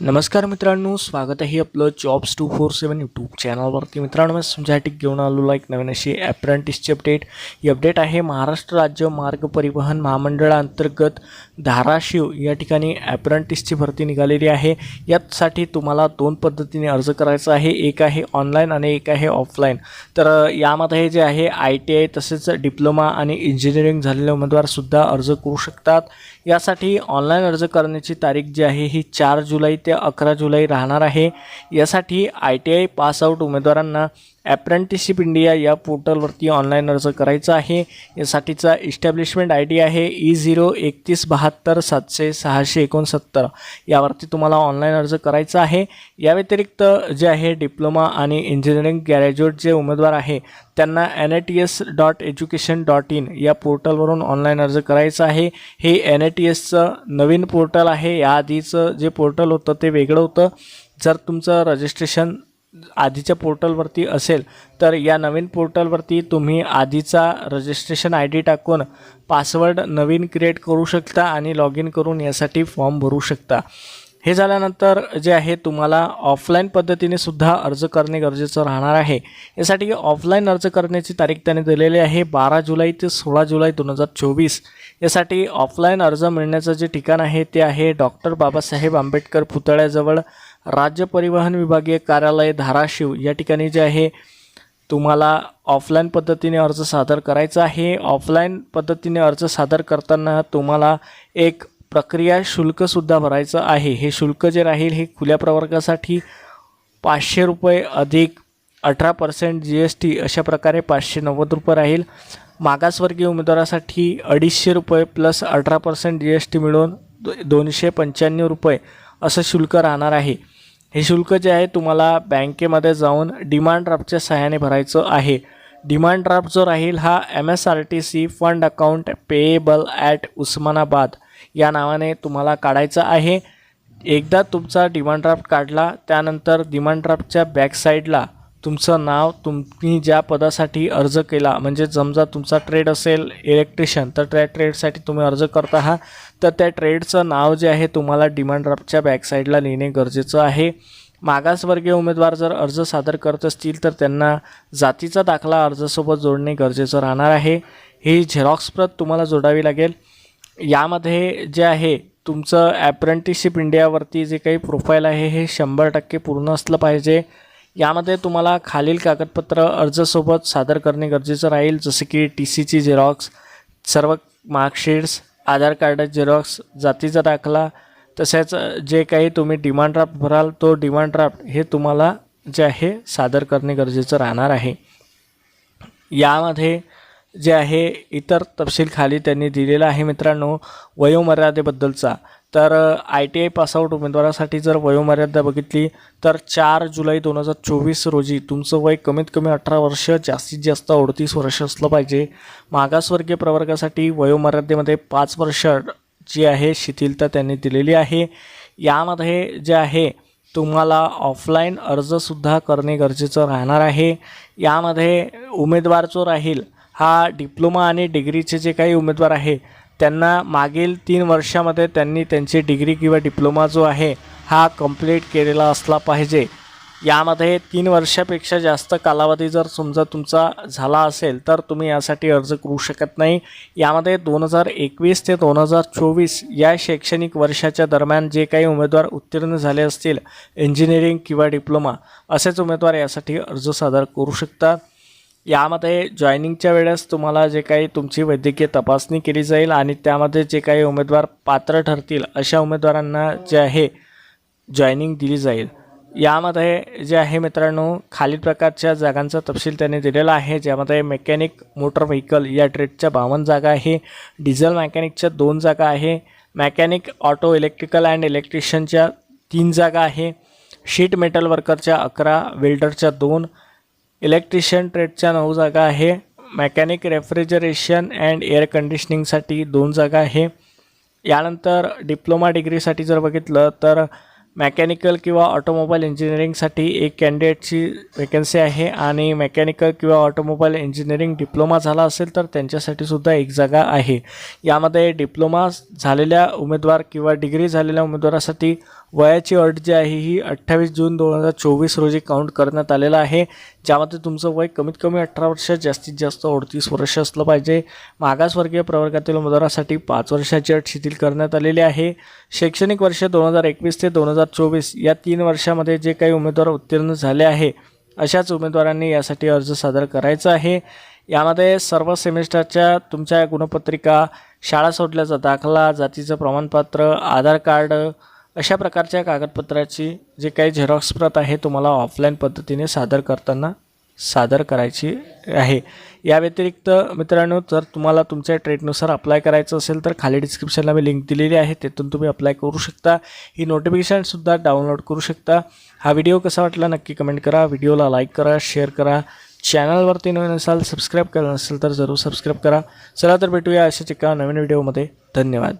नमस्कार मित्रांनो स्वागत आहे आपलं jobs two four seven YouTube चॅनलवरती मित्रांनो मी तुमच्यासाठी घेऊन आलेलो एक नवीन अशी ॲप्रेंटिसची अपडेट ही अपडेट आहे महाराष्ट्र राज्य मार्ग परिवहन महामंडळाअंतर्गत धाराशिव. या ठिकाणी ॲप्रेंटिसची भरती निघालेली आहे. यासाठी तुम्हाला दोन पद्धतीने अर्ज करायचा आहे. एक आहे ऑनलाईन आणि एक आहे ऑफलाईन तर यामध्ये जे आहे आय टी आय तसेच डिप्लोमा आणि इंजिनिअरिंग झालेले उमेदवारसुद्धा अर्ज करू शकतात. यासाठी ऑनलाईन अर्ज करण्याची तारीख जी आहे ही चार जुलै ते अकरा जुलै राहणार आहे. यासाठी I T I pass out उमेदवारांना ॲप्रेंटिसशिप इंडिया या पोर्टलवरती ऑनलाईन अर्ज करायचा आहे. यासाठीचा इस्टॅब्लिशमेंट आय डी आहे ई झिरो एकतीस बहात्तर सातशे सहाशे एकोणसत्तर. यावरती तुम्हाला ऑनलाईन अर्ज करायचा आहे. या व्यतिरिक्त जे आहे डिप्लोमा आणि इंजिनिअरिंग ग्रॅज्युएट जे उमेदवार आहे त्यांना N A T S dot education dot in या पोर्टलवरून ऑनलाईन अर्ज करायचा आहे. हे एन ए टी एसचं नवीन पोर्टल आहे. याआधीचं जे पोर्टल होतं ते वेगळं होतं. जर तुमचं रजिस्ट्रेशन आधीच्या पोर्टलवरती असेल तर या नवीन पोर्टलवरती तुम्ही आधीचा रजिस्ट्रेशन आय डी टाकून पासवर्ड नवीन क्रिएट करू शकता आणि लॉग इन करून यासाठी फॉर्म भरू शकता. हे झाल्यानंतर जे आहे तुम्हाला ऑफलाईन पद्धतीने सुद्धा अर्ज करणे गरजेचं राहणार आहे. यासाठी ऑफलाईन अर्ज करण्याची तारीख त्याने दिलेली आहे बारा जुलै ते सोळा जुलै दोन हजार चोवीस. यासाठी ऑफलाईन अर्ज मिळण्याचं जे ठिकाण आहे ते आहे डॉक्टर बाबासाहेब आंबेडकर पुतळ्याजवळ राज्य परिवहन विभागीय कार्यालय धाराशिव. या ठिकाणी जे आहे तुम्हाला ऑफलाईन पद्धतीने अर्ज सादर करायचा आहे. ऑफलाईन पद्धतीने अर्ज सादर करताना तुम्हाला एक प्रक्रिया शुल्कसुद्धा भरायचं आहे. हे शुल्क जे राहील हे खुल्या प्रवर्गासाठी पाचशे रुपये अधिक अठरा पर्सेंट जी एस टी अशा प्रकारे पाचशे नव्वद रुपये राहील. मागासवर्गीय उमेदवारासाठी अडीचशे रुपये प्लस अठरा पर्सेंट जी एस टी मिळून दो दोनशे पंच्याण्णव रुपये असं शुल्क राहणार आहे. हे शुल्क जे आहे तुम्हाला बँकेमध्ये जाऊन डिमांड ड्राफ्टच्या सहाय्याने भरायचं आहे. डिमांड ड्राफ्ट जो राहील हा M S R T C fund account payable at Osmanabad. या नावाने तुम्हाला काढायचं आहे. एकदा तुमचा डिमांड ड्राफ्ट काढला त्यानंतर डिमांड ड्राफ्टच्या बॅकसाईडला तुमचं नाव तुम्ही ज्या पदासाठी अर्ज केला म्हणजे समजा तुमचा ट्रेड असेल इलेक्ट्रिशियन तर त्या ट्रेडसाठी तुम्ही अर्ज करत आहात. तर त्या ट्रेडचं नाव जे आहे तुम्हाला डिमांड ड्राफ्टच्या बॅकसाईडला लिहिणे गरजेचं आहे. मागासवर्गीय उमेदवार जर अर्ज सादर करत असतील तर त्यांना जातीचा दाखला अर्जासोबत जोडणे गरजेचं राहणार आहे. ही झेरॉक्स प्रत तुम्हाला जोडावी लागेल. यामध्ये जे आहे तुमचं ॲप्रेंटिसशिप इंडियावरती जे काही प्रोफाईल आहे हे शंभर टक्के पूर्ण असलं पाहिजे. यामध्ये तुम्हाला खालील कागदपत्र अर्जसोबत सादर करणे गरजेचं राहील जसे की टी सीची झेरॉक्स सर्व मार्कशीट्स आधार कार्ड झेरॉक्स जातीचा दाखला तसेच जे काही तुम्ही डिमांड ड्राफ्ट भराल तो डिमांड ड्राफ्ट हे तुम्हाला जे आहे सादर करणे गरजेचं राहणार आहे. यामध्ये जे आहे इतर तपशील खाली त्यांनी दिलेला आहे मित्रांनो वयोमर्यादेबद्दलचा. तर I T I pass out उमेदवारासाठी जर वयोमर्यादा बघितली तर चार जुलै दोन हजार चोवीस रोजी तुमचं वय कमीत कमी अठरा वर्ष जास्तीत जास्त अडतीस वर्ष असलं पाहिजे. मागासवर्गीय प्रवर्गासाठी वयोमर्यादेमध्ये पाच वर्ष जी आहे शिथिलता त्यांनी दिलेली आहे. यामध्ये जे आहे तुम्हाला ऑफलाईन अर्जसुद्धा करणे गरजेचं राहणार आहे. यामध्ये उमेदवार जो राहील हा डिप्लोमा आणि डिग्रीचे जे काही उमेदवार आहे त्यांना मागील तीन वर्षामध्ये त्यांनी त्यांची डिग्री किंवा डिप्लोमा जो आहे हा कंप्लीट केलेला असला पाहिजे. यामध्ये तीन वर्षापेक्षा जास्त कालावधी जर समजा तुमचा झाला असेल तर तुम्ही यासाठी अर्ज करू शकत नाही. यामध्ये दोन हजार एकवीस ते दोन हजार चोवीस या शैक्षणिक वर्षाच्या दरम्यान जे काही उमेदवार उत्तीर्ण झाले असतील इंजिनिअरिंग किंवा डिप्लोमा असेच उमेदवार यासाठी अर्ज सादर करू शकतात. यामध्ये जॉईनिंगच्या वेळेस तुम्हाला जे काही तुमची वैद्यकीय तपासणी केली जाईल आणि त्यामध्ये जे काही उमेदवार पात्र ठरतील अशा उमेदवारांना जे आहे जॉईनिंग दिली जाईल. यामध्ये जे आहे मित्रांनो खालील प्रकारच्या जागांचा तपशील त्यांनी दिलेला आहे ज्यामध्ये मेकॅनिक मोटर व्हेकल या ट्रेडच्या बावन्न जागा आहे डिझेल मेकॅनिकच्या दोन जागा आहे मेकॅनिक ऑटो इलेक्ट्रिकल अँड इलेक्ट्रिशियनच्या तीन जागा आहे शीट मेटल वर्करच्या अकरा वेल्डरच्या दोन इलेक्ट्रिशियन ट्रेडच्या नऊ जागा आहे. मेकॅनिक रेफ्रिजरेशन अँड एअर कंडिशनिंगसाठी दोन जागा आहे. यानंतर डिप्लोमा डिग्रीसाठी जर बघितलं तर मेकॅनिकल किंवा ऑटोमोबाईल इंजिनिअरिंगसाठी एक कॅन्डिडेटची वेकन्सी आहे आणि मेकॅनिकल किंवा ऑटोमोबाईल इंजिनिअरिंग डिप्लोमा झाला असेल तर त्यांच्यासाठी सुद्धा एक जागा आहे. यामध्ये डिप्लोमा झालेल्या उमेदवार किंवा डिग्री झालेल्या उमेदवारासाठी वयाची अट जी आहे ही अठ्ठावीस जून दोन हजार चोवीस रोजी काउंट करण्यात आलेलं आहे. ज्यामध्ये तुमचं वय कमीत कमी अठरा वर्ष जास्तीत जास्त अडतीस वर्ष असलं पाहिजे. मागासवर्गीय प्रवर्गातील उमेदवारासाठी पाच वर्षाची अट शिथिल करण्यात आलेली आहे. शैक्षणिक वर्ष दोन हजार एकवीस ते दोन हजार चोवीस या तीन वर्षामध्ये जे काही उमेदवार उत्तीर्ण झाले आहे अशाच उमेदवारांनी यासाठी अर्ज सादर करायचा आहे. यामध्ये सर्व सेमिस्टरच्या तुमच्या गुणपत्रिका शाळा सोडल्याचा दाखला जातीचं प्रमाणपत्र आधार कार्ड अशा प्रकारच्या कागदपत्राची जे काही झेरॉक्स प्रत आहे तुम्हाला ऑफलाईन पद्धतीने सादर करताना सादर करायची आहे. या व्यतिरिक्त मित्रांनो जर तुम्हाला तुमच्या ट्रेडनुसार अप्लाय करायचं असेल तर खाली डिस्क्रिप्शनला मी लिंक दिलेली आहे तिथून तुम्ही अप्लाय करू शकता. ही नोटिफिकेशनसुद्धा डाउनलोड करू शकता. हा व्हिडिओ कसा वाटला नक्की कमेंट करा. व्हिडिओला लाईक करा शेअर करा. चॅनलवरती नवीन असाल सबस्क्राईब केलं नसेल तर जरूर सबस्क्राईब करा. चला तर भेटूया अशाच एका नवीन व्हिडिओमध्ये धन्यवाद.